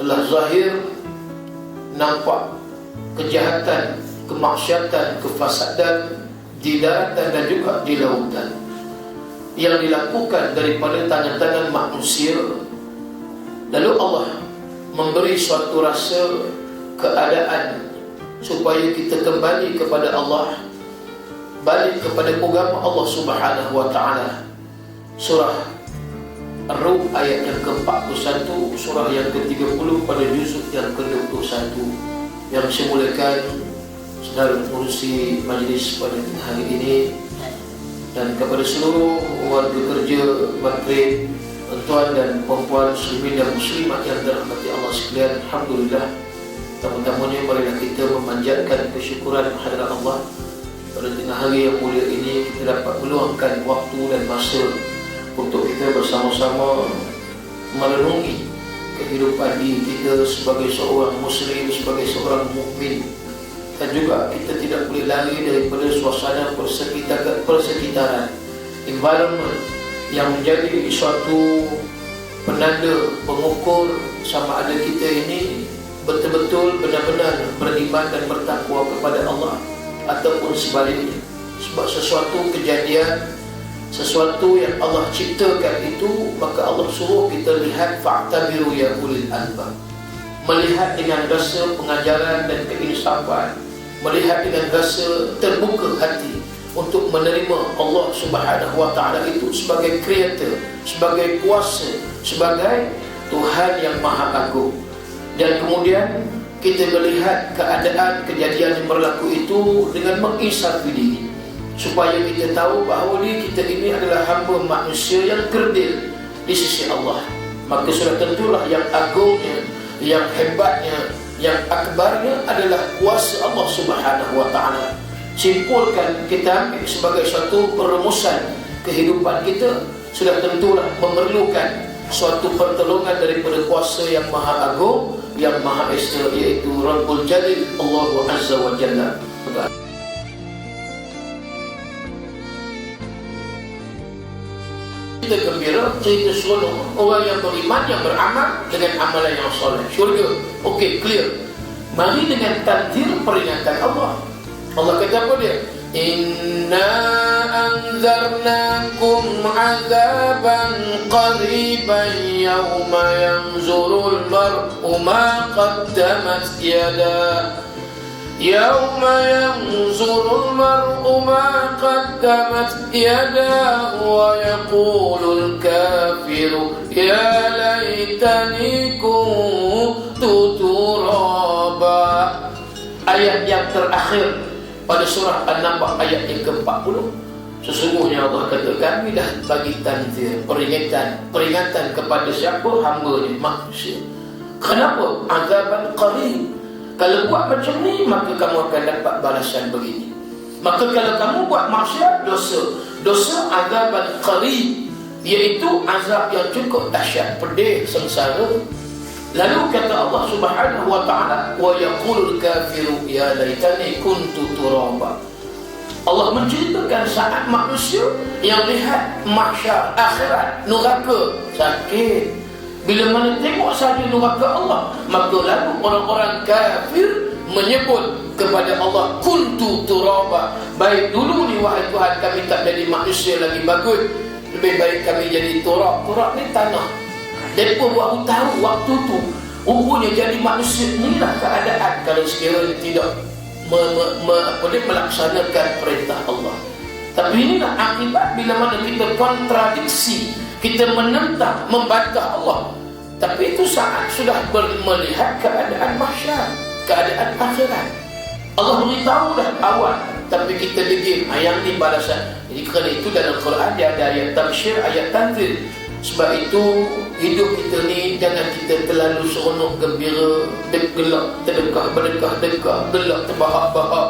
telah zahir nampak kejahatan, kemaksiatan, kefasadan di daratan dan juga di lautan. Yang dilakukan daripada tangan-tangan manusia. Lalu Allah memberi suatu rasa keadaan supaya kita kembali kepada Allah balik kepada agama Allah Subhanahu wa taala. Surah Ar-Rum ayat yang ke-41 surah yang ke-30 pada juzuk yang ke-21 yang simulakan saudara pengurusi majlis pada hari ini. Dan kepada seluruh warga kerja Madrid tuan dan perempuan muslimin dan muslimat yang dirahmati Allah sekalian Alhamdulillah pertama-tamanya marilah kita memanjatkan kesyukuran kehadirat Allah. Pada tengah hari yang mulia ini kita dapat meluangkan waktu dan masa bersama-sama merenungi kehidupan diri kita sebagai seorang muslim, sebagai seorang mukmin. Dan juga kita tidak boleh lari daripada suasana persekitaran, persekitaran environment yang menjadi suatu penanda pengukur sama ada kita ini betul-betul benar-benar beriman dan bertakwa kepada Allah ataupun sebaliknya. Sebab sesuatu kejadian sesuatu yang Allah ciptakan itu maka Allah suruh kita lihat fakta biru ya ulil albab. Melihat dengan rasa pengajaran dan keinsafan. Melihat dengan rasa terbuka hati untuk menerima Allah Subhanahu wa taala itu sebagai creator sebagai kuasa sebagai Tuhan yang maha agung. Dan kemudian kita melihat keadaan kejadian yang berlaku itu dengan menginsafkan diri supaya kita tahu bahawa ni kita ini adalah hamba manusia yang kerdil di sisi Allah. Maka sudah tentulah yang agungnya yang hebatnya yang akbarnya adalah kuasa Allah Subhanahu wa taala. Simpulkan kita ambil sebagai satu perumusan kehidupan kita sudah tentulah memerlukan suatu pertolongan daripada kuasa yang maha agung yang maha esa iaitu Rabbul Jalil Allah Azza wa Jalla kita gembira cerita seronok. Orang yang beriman yang beramal dengan amalan yang soleh. Syurga. Okey clear. Mari dengan takdir peringatan Allah. Allah kata apa dia? Inna anzarnakum azaban qariban yawma yanzurul mar'u ma qaddamat yadah يوم ينظر المرء ما قدمت يداه ويقول الكافر يا ليتني كنت ترابا ayat yang terakhir pada surah An-Naba ayat yang ke-40 sesungguhnya Allah kata kami dah bagi tanzir peringatan peringatan kepada siapa hamba-Nya manusia kenapa azaban qarib Kalau buat macam ni Maka kamu akan dapat balasan begini. Maka kalau kamu buat maksiat Dosa. Dosa azab al-qarib Iaitu azab yang cukup dahsyat Pedih, sengsara. Lalu kata Allah subhanahu wa ta'ala Wa yakulul kafiru ya laytani kuntu turamba Allah menceritakan saat manusia Yang lihat maksyar akhirat Nuraka Sakit bila mana tengok saja neraka Allah Maka lalu orang-orang kafir Menyebut kepada Allah Kuntu turaba. Baik dulu ni wahai Tuhan kami tak jadi manusia lagi bagus. Lebih baik kami jadi turab. Turab ni tanah. Mereka baru tahu waktu tu Rupanya jadi manusia. Inilah keadaan Kalau sekiranya tidak me, me, me, apa dia, melaksanakan perintah Allah. Tapi inilah akibat bila mana kita kontradiksi Kita menentang, membantah Allah tapi itu saat sudah melihat keadaan mahsyar, keadaan akhirat. Allah beritahu dah awal, tapi kita degil. Ayam ni balasan. Jadi kerana itu dalam Quran dia ada ayat tamsyir, ayat tanzil. Sebab itu hidup kita ni jangan kita terlalu seronok gembira, gelap, terdekah, berdekah, dekah, gelap, terbahak-bahak.